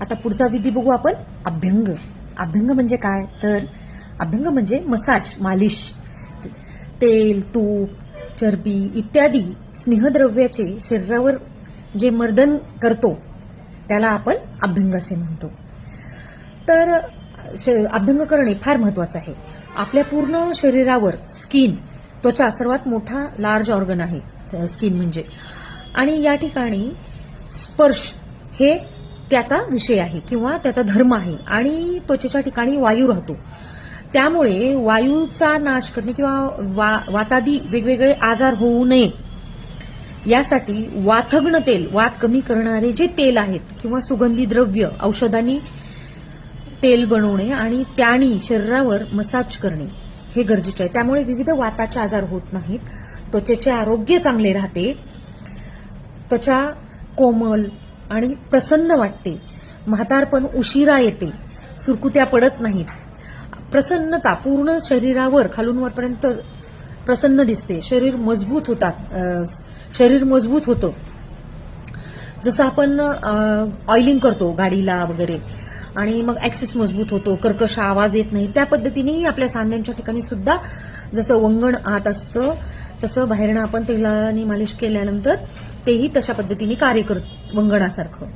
आता पुढचा विधी बघू आपण. अभ्यंग. अभ्यंग म्हणजे काय? तर अभ्यंग म्हणजे मसाज मालिश तेल तूप चरबी इत्यादी स्नेहद्रव्याचे शरीरावर जे मर्दन करतो त्याला आपण अभ्यंग असे म्हणतो. तर श- अभ्यंग करणे फार महत्वाचं आहे. आपल्या पूर्ण शरीरावर स्किन त्वचा सर्वात मोठा लार्ज ऑर्गन आहे स्किन म्हणजे. आणि या ठिकाणी स्पर्श हे त्याचा विषय आहे किंवा त्याचा धर्म आहे आणि त्वचेच्या ठिकाणी वायू राहतो. त्यामुळे वायूचा नाश करणे किंवा वा- वातादी वेगवेगळे आजार होऊ नये. यासाठी वाथग्न तेल वात कमी करणारे जे तेल आहेत किंवा सुगंधी द्रव्य औषधांनी तेल बनवणे आणि त्यानी शरीरावर मसाज करणे हे गरजेचे आहे. त्यामुळे विविध वाताचे आजार होत नाहीत. त्वचेचे आरोग्य चांगले राहते. त्वचा कोमल आणि प्रसन्न वाटते. म्हातारपण उशिरा येते. सुरकुत्या पडत नाहीत. प्रसन्नता पूर्ण शरीरावर खालून वरपर्यंत प्रसन्न दिसते. शरीर मजबूत होतात. शरीर मजबूत होतं. जसं आपण ऑइलिंग करतो गाडीला वगैरे आणि मग ऍक्सिस मजबूत होतो. कर्कश आवाज येत नाही. त्या पद्धतीनेही आपल्या सांध्यांच्या ठिकाणी सुद्धा जसं वंगण आत असतं तसं बाहेरनं आपण तेलाने मालिश केल्यानंतर तेही तशा पद्धतीने कार्य करत वंगणासारखं.